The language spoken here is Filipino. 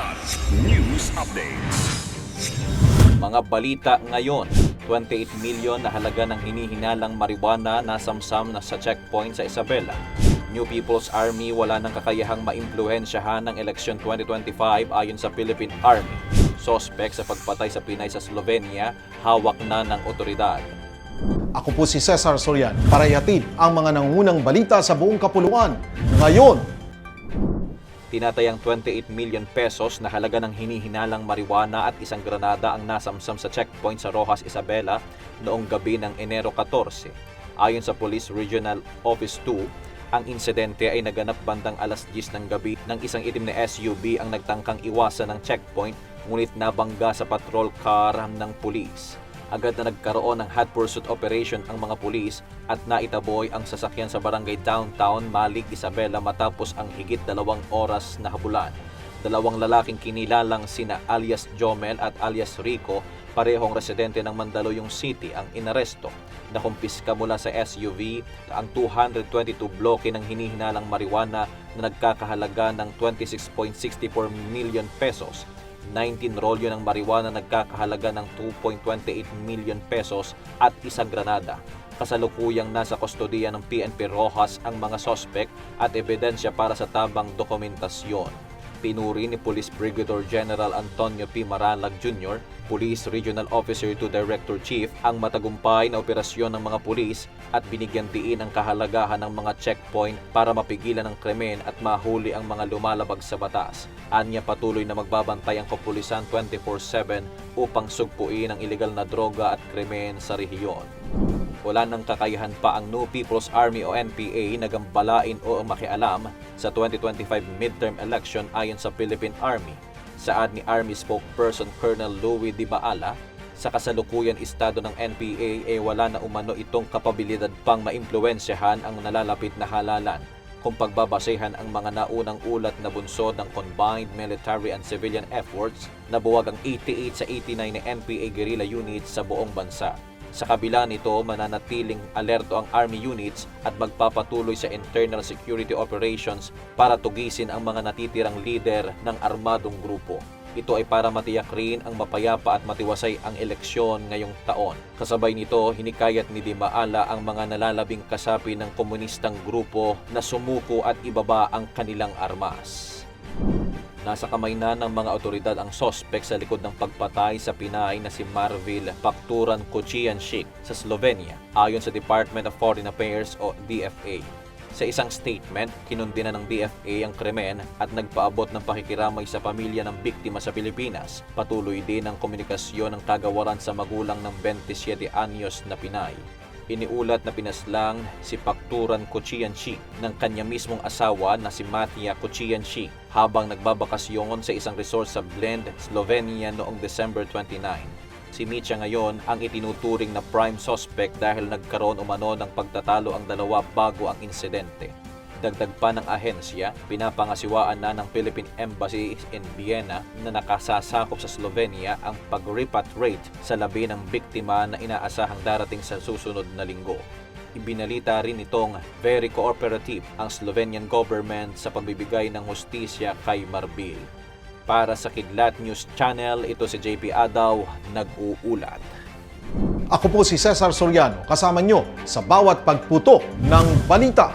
Kilat News Updates. Mga balita ngayon, 28 milyon na halaga ng hinihinalang marijuana na samsam na sa checkpoint sa Isabela. New People's Army wala nang kakayahang maimpluensyahan ng eleksyon 2025 ayon sa Philippine Army. Sospek sa pagpatay sa Pinay sa Slovenia, hawak na ng otoridad. Ako po si Cesar Sorian para ihatid ang mga nangungunang balita sa buong kapuluan. Ngayon, Tinatayang 28 million pesos na halaga ng hinihinalang marijuana at isang granada ang nasamsam sa checkpoint sa Rojas, Isabela noong gabi ng Enero 14. Ayon sa Police Regional Office 2, ang insidente ay naganap bandang alas 10 ng gabi ng isang itim na SUV ang nagtangkang iwasan ng checkpoint ngunit nabangga sa patrol car ng pulis. Agad na nagkaroon ng hot pursuit operation ang mga pulis at naitaboy ang sasakyan sa barangay downtown Malig, Isabela matapos ang higit dalawang oras na habulan. Dalawang lalaking kinilalang sina alias Jomel at alias Rico, parehong residente ng Mandaluyong City ang inaresto. Nakumpiska mula sa SUV ang 222 bloke ng hinihinalang marijuana na nagkakahalaga ng 26.64 million pesos 19 rolyo ng marijuana nagkakahalaga ng 2.28 million pesos at isang granada. Kasalukuyang nasa kustodiya ng PNP Rojas ang mga sospek at ebidensya para sa tabang dokumentasyon. Pinuri ni Police Brigadier General Antonio P. Maralag Jr., Police Regional Officer to Director Chief, ang matagumpay na operasyon ng mga pulis at binigyan diin ang kahalagahan ng mga checkpoint para mapigilan ang krimen at mahuli ang mga lumalabag sa batas. Anya patuloy na magbabantay ang kapulisan 24-7 upang sugpuin ang ilegal na droga at krimen sa rehiyon. Wala nang kakayahan pa ang New People's Army o NPA na gambalain o makialam sa 2025 midterm election ayon sa Philippine Army. Saad ni Army spokesperson Colonel Louis Di Baala, sa kasalukuyan estado ng NPA ay wala na umano itong kapabilidad pang maimpluwensyahan ang nalalapit na halalan kung pagbabasehan ang mga naunang ulat na bunsod ng combined military and civilian efforts na buwag ang 88 sa 89 na NPA guerrilla units sa buong bansa. Sa kabila nito, mananatiling alerto ang Army units at magpapatuloy sa internal security operations para tugisin ang mga natitirang leader ng armadong grupo. Ito ay para matiyak rin ang mapayapa at matiwasay ang eleksyon ngayong taon. Kasabay nito, hinikayat ni Di Maala ang mga nalalabing kasapi ng komunistang grupo na sumuko at ibaba ang kanilang armas. Nasa kamay na ng mga otoridad ang sospek sa likod ng pagpatay sa Pinay na si Marvil Pakturan Kuchianshik sa Slovenia ayon sa Department of Foreign Affairs o DFA. Sa isang statement, kinundina ng DFA ang krimen at nagpaabot ng pakikiramay sa pamilya ng biktima sa Pilipinas. Patuloy din ang komunikasyon ng kagawaran sa magulang ng 27 anyos na Pinay iniulat na pinaslang si Pakturan Kuchianchi ng kanya mismong asawa na si Matia Kuchianchi habang nagbabakasyon sa isang resort sa Blend, Slovenia noong December 29. Si Micha ngayon ang itinuturing na prime suspect dahil nagkaroon umano ng pagtatalo ang dalawa bago ang insidente. Dagdag pa ng ahensya, pinapangasiwaan na ng Philippine Embassy in Vienna na nakasasakop sa Slovenia ang pag-repatriate sa labi ng biktima na inaasahang darating sa susunod na linggo. Ibinalita rin itong very cooperative ang Slovenian government sa pagbibigay ng hustisya kay Marbil. Para sa Kidlat News Channel, ito si JP Adaw, nag-uulat. ako po si Cesar Soriano kasama nyo sa bawat pagputo ng balita.